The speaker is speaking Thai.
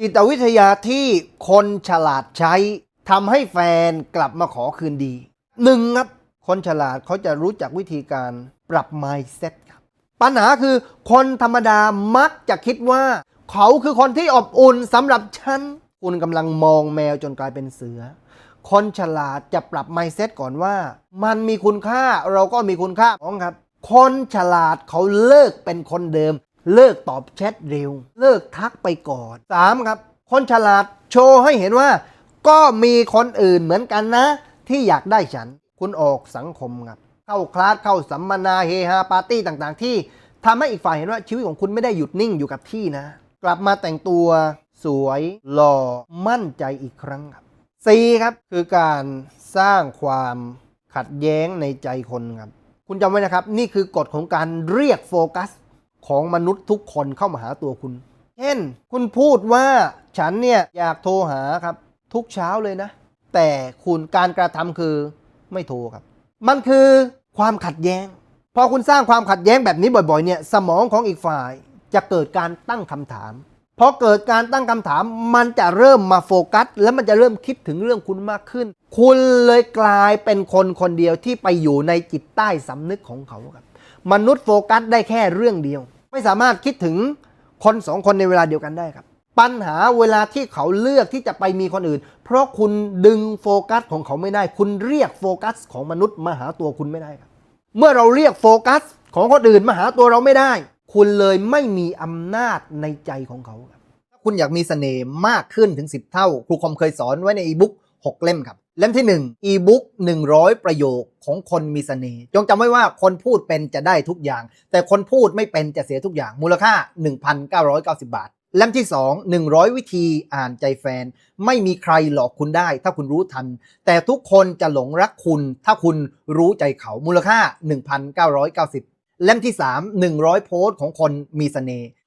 จิตวิทยาที่คนฉลาดใช้ทำให้แฟนกลับมาขอคืนดีหนึ่งครับ คนฉลาดเขาจะรู้จักวิธีการปรับ mindset ครับ ปัญหาคือคนธรรมดามักจะคิดว่า เขาคือคนที่อบอุ่นสำหรับฉัน คุณกำลังมองแมวจนกลายเป็นเสือ คนฉลาดจะปรับ mindset ก่อนว่า มันมีคุณค่าเราก็มีคุณค่าของครับ คนฉลาดเขาเลิกเป็นคนเดิม เลิกตอบแชทเร็ว เลิกทักไปก่อน 3. ครับ คนฉลาดโชว์ให้เห็นว่า ก็มีคนอื่นเหมือนกันนะ ที่อยากได้ฉัน คุณออกสังคมครับ เข้าคลาสเข้าสัมมนาเฮฮาปาร์ตี้ต่างๆ ที่ทำให้อีกฝ่ายเห็นว่าชีวิตของคุณไม่ได้หยุดนิ่งอยู่กับที่นะ กลับมาแต่งตัวสวยหล่อมั่นใจอีกครั้งครับสี่ครับคือการสร้างความขัดแย้งในใจคนครับ คุณจำไว้นะครับ นี่คือกฎของการเรียกโฟกัส ของมนุษย์ทุกคนเข้ามาหาตัวคุณ เช่น คุณพูดว่าฉันเนี่ยอยากโทรหาครับ ทุกเช้าเลยนะ แต่คุณการกระทำคือไม่โทรครับ มันคือความขัดแย้ง พอคุณสร้างความขัดแย้งแบบนี้บ่อยๆเนี่ยสมองของอีกฝ่ายจะเกิดการตั้งคำถามพอเกิดการตั้งคำถามมันจะเริ่มมาโฟกัส แล้วมันจะเริ่มคิดถึงเรื่องคุณมากขึ้น คุณเลยกลายเป็นคนคนเดียวที่ไปอยู่ในจิตใต้สำนึกของเขาครับ มนุษย์โฟกัสได้แค่เรื่องเดียว ไม่สามารถคิดถึงคนสองคนในเวลาเดียวกันได้ครับ ปัญหาเวลาที่เขาเลือกที่จะไปมีคนอื่น เพราะคุณดึงโฟกัสของเขาไม่ได้ คุณเรียกโฟกัสของมนุษย์มาหาตัวคุณไม่ได้ครับ เมื่อเราเรียกโฟกัสของคนอื่นมาหาตัวเราไม่ได้ คุณเลยไม่มีอำนาจในใจของเขาครับถ้าคุณอยากมีเสน่ห์มากขึ้นถึง 10 เท่า ครูคอมเคยสอนไว้ในอีบุ๊ก6เล่มครับ เล่มที่1อีบุ๊ก100 ประโยค ของคนมีเสน่ห์จงจำไว้ว่าคนพูดเป็นจะได้ทุกอย่าง แต่คนพูดไม่เป็นจะเสียทุกอย่าง มูลค่า 1,990 บาท เล่มที่ 2 100 วิธีอ่านใจแฟน ไม่มีใครหลอกคุณได้ ถ้าคุณรู้ทัน แต่ทุกคนจะหลงรักคุณ ถ้าคุณรู้ใจเขามูลค่า 1,990 เล่มที่ 3 100 โพสต์ของคนมีเสน่ห์